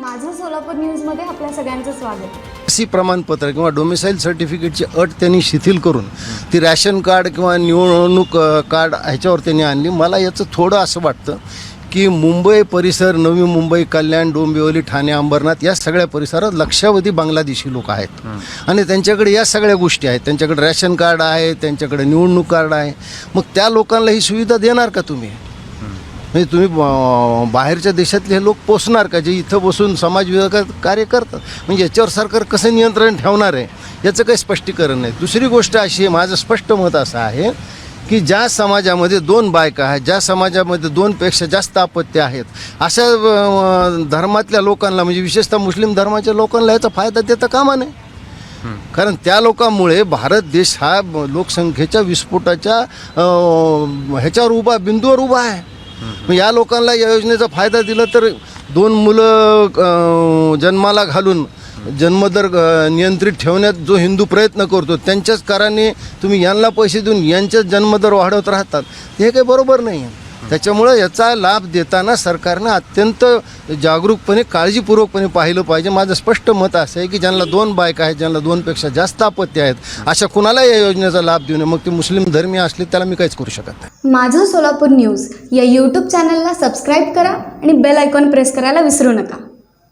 सोलापूर न्यूजमध्ये आपल्या सगळ्यांचं स्वागत. सी प्रमाणपत्र किंवा डोमिसाईल सर्टिफिकेटची अट त्यांनी शिथिल करून ती रॅशन कार्ड किंवा निवडणूक कार्ड ह्याच्यावर त्यांनी आणली. मला याचं थोडं असं वाटतं की मुंबई परिसर नवी मुंबई कल्याण डोंबिवली ठाणे अंबरनाथ या सगळ्या परिसरात लक्षावधी बांगलादेशी लोक आहेत. आणि त्यांच्याकडे या सगळ्या गोष्टी आहेत. त्यांच्याकडे रॅशन कार्ड आहे त्यांच्याकडे निवडणूक कार्ड आहे. मग त्या लोकांना ही सुविधा देणार का तुम्ही? म्हणजे तुम्ही बाहेरच्या देशातले हे लोक पोचणार का? जे इथं बसून समाज विभागात कार्य करतात. म्हणजे याच्यावर सरकार कसं नियंत्रण ठेवणार आहे याचं काही स्पष्टीकरण नाही. दुसरी गोष्ट अशी आहे माझं स्पष्ट मत असं आहे की ज्या समाजामध्ये दोन बायका आहेत ज्या समाजामध्ये दोनपेक्षा जास्त अपत्य आहेत अशा धर्मातल्या लोकांना म्हणजे विशेषतः मुस्लिम धर्माच्या लोकांना याचा फायदा देता कामा नये. कारण त्या लोकांमुळे भारत देश हा लोकसंख्येच्या विस्फोटाच्या ह्याच्यावर उभा बिंदूवर उभा आहे. मग या लोकांना या योजनेचा फायदा दिला तर दोन मुलं जन्माला घालून जन्मदर नियंत्रित ठेवण्यात जो हिंदू प्रयत्न करतो त्यांच्याच काराने तुम्ही यांना पैसे देऊन यांच्याच जन्मदर वाढवत राहतात. हे काही बरोबर नाही आहे त्याच्यामुळं याचा लाभ देताना सरकारनं अत्यंत जागरूकपणे काळजीपूर्वकपणे पाहिलं पाहिजे. माझं स्पष्ट मत असं आहे की ज्यांना दोन बायका आहेत ज्यांना दोनपेक्षा जास्त आपत्ती आहेत अशा कुणाला या योजनेचा लाभ देऊ नये? मग ते मुस्लिम धर्मीय असले त्याला मी काहीच करू शकत नाही. माझं सोलापूर न्यूज या यूट्यूब चॅनलला सबस्क्राईब करा आणि बेल आयकॉन प्रेस करायला विसरू नका.